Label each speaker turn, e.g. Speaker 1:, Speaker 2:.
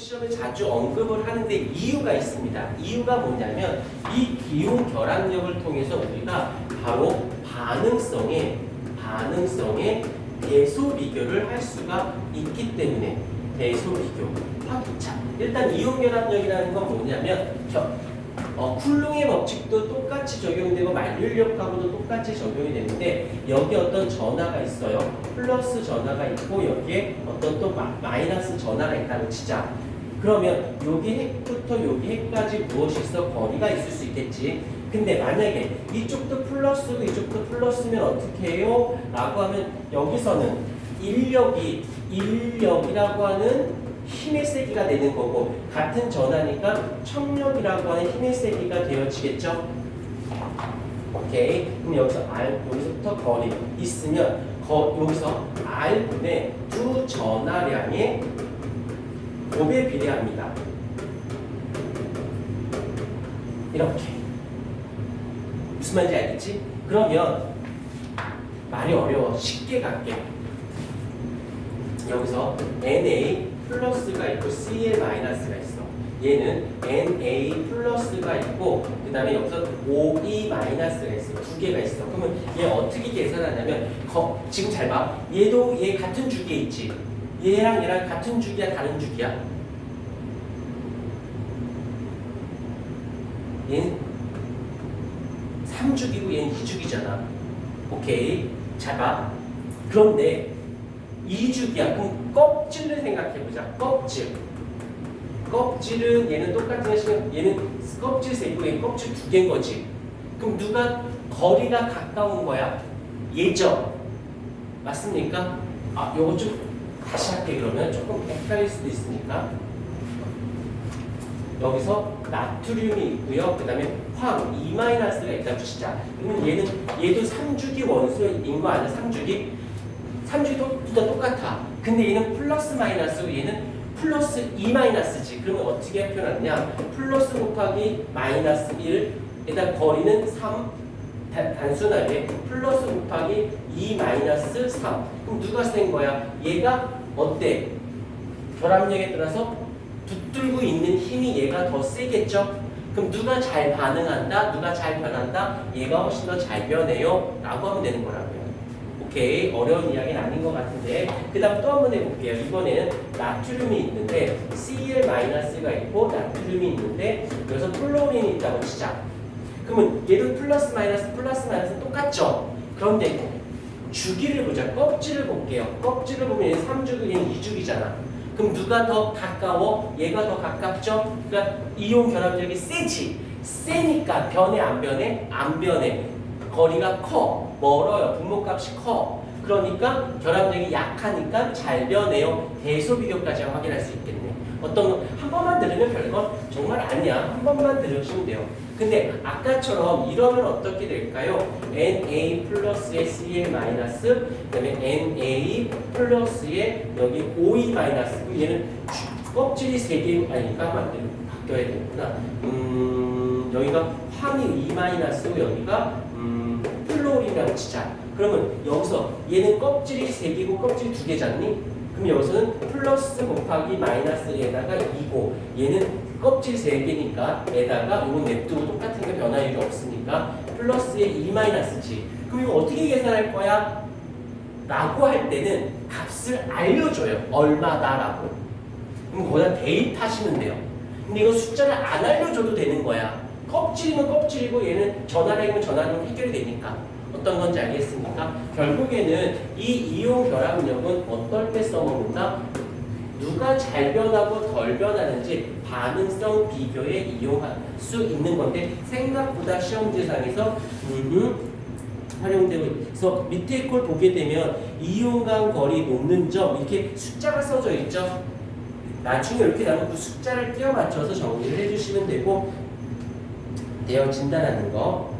Speaker 1: 시험에 자주 언급을 하는데 이유가 있습니다. 이유가 뭐냐면 이 기온 결합력을 통해서 우리가 바로 반응성의 반응성의 대소 비교를 할 수가 있기 때문에 대소 비교. 아, 자, 일단 이온 결합력이라는 건 뭐냐면 겨, 어, 쿨롱의 법칙도 똑같이 적용되고 만류력하고도 똑같이 적용이 되는데 여기 어떤 전하가 있어요. 플러스 전하가 있고 여기에 어떤 또 마, 마이너스 전하가 있다고 치자. 그러면 여기 핵부터 여기 핵까지 무엇이 있어? 거리가 있을 수 있겠지. 근데 만약에 이쪽도 플러스고 이쪽도 플러스면 어떻게 해요? 라고 하면 여기서는 인력이 인력이라고 하는 힘의 세기가 되는 거고 같은 전하니까 청력이라고 하는 힘의 세기가 되어지겠죠. 오케이. 그럼 여기서 R 여기서부터 거리 있으면 거, 여기서 R분의 두 전하량의 곱에 비례합니다. 이렇게 무슨 말인지 알겠지? 그러면 말이 어려워 쉽게 갈게. 여기서 NA 플러스가 있고 CL 마이너스가 있어. 얘는 NA 플러스가 있고 그 다음에 여기서 OE 마이너스가 있어. 두 개가 있어. 그러면 얘 어떻게 계산하냐면 거, 지금 잘 봐. 얘도 얘 같은 주기에 있지. 얘랑 얘랑 같은 주기야 다른 주기야? 얘는 3주기고 얘는 2주기잖아. 오케이. 잘 봐. 그런데 2주기야. 그럼 껍질을 생각해보자. 껍질. 껍질은 얘는 똑같은 것이면 얘는 껍질 세 개고 얘는 껍질 두 개인 거지. 그럼 누가 거리가 가까운 거야? 얘죠. 맞습니까? 아, 요거 좀 다시 할게 그러면 조금 헷갈릴 수도 있으니까. 여기서 나트륨이 있고요. 그 다음에 황, 2-가 있다고 치자. 그러면 얘는, 얘도 3주기 원소인 거 아니야? 3주기? 3주기도 둘 다 똑같아. 근데 얘는 플러스 마이너스고 얘는 플러스 2-지. 그러면 어떻게 표현하느냐? 플러스 곱하기 마이너스 1 에다 거리는 3, 단, 단순하게 플러스 곱하기 2 마이너스 3. 그럼 누가 센 거야? 얘가 어때? 결합력에 따라서 붙들고 있는 힘이 얘가 더 세겠죠? 그럼 누가 잘 반응한다? 누가 잘 변한다? 얘가 훨씬 더 잘 변해요? 라고 하면 되는 거라고요. 오케이. 어려운 이야기는 아닌 것 같은데. 그 다음 또 한 번 해볼게요. 이번에는 나트륨이 있는데 Cl-가 있고 나트륨이 있는데 여기서 플로린이 있다고 치자. 그러면 얘도 플러스 마이너스 플러스 마이너스 똑같죠? 그런데 주기를 보자. 껍질을 볼게요. 껍질을 보면 얘는 3주기, 얘는 2주기잖아. 그럼 누가 더 가까워? 얘가 더 가깝죠? 그러니까 이온 결합력이 세지. 세니까 변해 안 변해? 안 변해. 거리가 커. 멀어요. 분모값이 커. 그러니까 결합력이 약하니까 잘 변해요. 대소 비교까지 확인할 수 있겠네. 어떤 거한 번만 들으면 별거 정말 아니야. 한 번만 들으시면 돼요. 근데 아까처럼 이러면 어떻게 될까요? Na 플러스에 Cl 마이너스 그다음에 Na 플러스에 여기 OE 마이너스 얘는 주- 껍질이 세개 만들 바뀌어야 되는구나. 음 여기가 황이 E 마이너스고 여기가 음 플로린이라고 치자. 그러면 여기서 얘는 껍질이 세 개고 껍질 두 개잖니? 그럼 여기서는 플러스 곱하기 마이너스에다가 2고 얘는 껍질 3개니까 에다가 이건 냅두고 똑같은 게 변화율이 없으니까 플러스에 2 마이너스지. 그럼 이거 어떻게 계산할 거야? 라고 할 때는 값을 알려줘요. 얼마다라고. 그럼 거기다 대입하시면 돼요. 근데 이거 숫자를 안 알려줘도 되는 거야. 껍질이면 껍질이고 얘는 전화량이면 전화량 해결이 되니까 어떤 건지 알겠습니까? 결국에는 이 이온 결합력은 어떨 때 써먹는다? 누가 잘 변하고 덜 변하는지 반응성 비교에 이용할 수 있는 건데 생각보다 시험지상에서 음, 활용되고 있어 밑에 걸 보게 되면 이온 간 거리 높는 점 이렇게 숫자가 써져 있죠. 나중에 이렇게 나면 그 숫자를 끼워 맞춰서 정리를 해주시면 되고 대형 진단하는 거